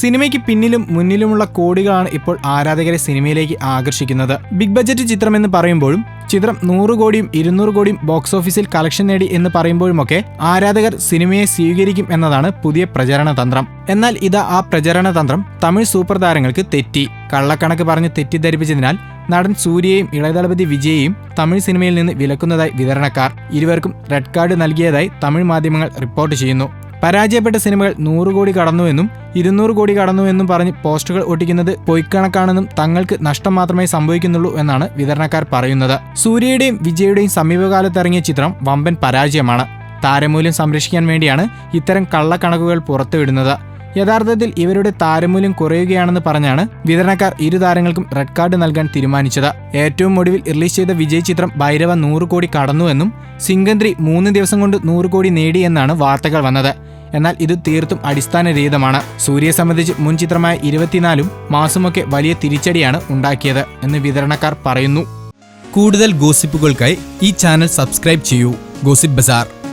സിനിമയ്ക്ക് പിന്നിലും മുന്നിലുമുള്ള കോടികളാണ് ഇപ്പോൾ ആരാധകരെ സിനിമയിലേക്ക് ആകർഷിക്കുന്നത്. ബിഗ് ബജറ്റ് ചിത്രം എന്ന് പറയുമ്പോഴും ചിത്രം നൂറ് കോടിയും ഇരുന്നൂറ് കോടിയും ബോക്സ് ഓഫീസിൽ കളക്ഷൻ നേടി എന്ന് പറയുമ്പോഴുമൊക്കെ ആരാധകർ സിനിമയെ സ്വീകരിക്കും എന്നതാണ് പുതിയ പ്രചരണ തന്ത്രം. എന്നാൽ ഇതാ ആ പ്രചരണ തന്ത്രം തമിഴ് സൂപ്പർ താരങ്ങൾക്ക് തെറ്റി. കള്ളക്കണക്ക് പറഞ്ഞ് തെറ്റിദ്ധരിപ്പിച്ചതിനാൽ നടൻ സൂര്യയും ഇളയദളപതി വിജയെയും തമിഴ് സിനിമയിൽ നിന്ന് വിലക്കുന്നതായി വിതരണക്കാർ. ഇരുവർക്കും റെഡ് കാർഡ് നൽകിയതായി തമിഴ് മാധ്യമങ്ങൾ റിപ്പോർട്ട് ചെയ്യുന്നു. പരാജയപ്പെട്ട സിനിമകൾ നൂറ് കോടി കടന്നുവെന്നും ഇരുന്നൂറ് കോടി കടന്നുവെന്നും പറഞ്ഞ് പോസ്റ്ററുകൾ ഒട്ടിക്കുന്നത് പൊയ്ക്കണക്കാണെന്നും തങ്ങൾക്ക് നഷ്ടം മാത്രമേ സംഭവിക്കുന്നുള്ളൂ എന്നാണ് വിതരണക്കാർ പറയുന്നത്. സൂര്യയുടെയും വിജയുടെയും സമീപകാലത്ത് ഇറങ്ങിയ ചിത്രം വമ്പൻ പരാജയമാണ്. താരമൂല്യം സംരക്ഷിക്കാൻ വേണ്ടിയാണ് ഇത്തരം കള്ളക്കണക്കുകൾ പുറത്തുവിടുന്നത്. യഥാർത്ഥത്തിൽ ഇവരുടെ താരമൂല്യം കുറയുകയാണെന്ന് പറഞ്ഞാണ് വിതരണക്കാർ ഇരു താരങ്ങൾക്കും റെഡ് കാർഡ് നൽകാൻ തീരുമാനിച്ചത്. ഏറ്റവും ഒടുവിൽ റിലീസ് ചെയ്ത വിജയ് ചിത്രം ഭൈരവ നൂറ് കോടി കടന്നുവെന്നും സിംഗന്ത്രി മൂന്ന് ദിവസം കൊണ്ട് നൂറ് കോടി നേടിയെന്നാണ് വാർത്തകൾ വന്നത്. എന്നാൽ ഇത് തീർത്തും അടിസ്ഥാനരഹിതമാണ്. സൂര്യയെ സംബന്ധിച്ച് മുൻ ചിത്രമായ ഇരുപത്തിനാലും മാസുമൊക്കെ വലിയ തിരിച്ചടിയാണ് ഉണ്ടാക്കിയത് എന്ന് വിതരണക്കാർ പറയുന്നു. കൂടുതൽ ഗോസിപ്പുകൾക്കായി ഈ ചാനൽ സബ്സ്ക്രൈബ് ചെയ്യൂ. Gossip bazaar.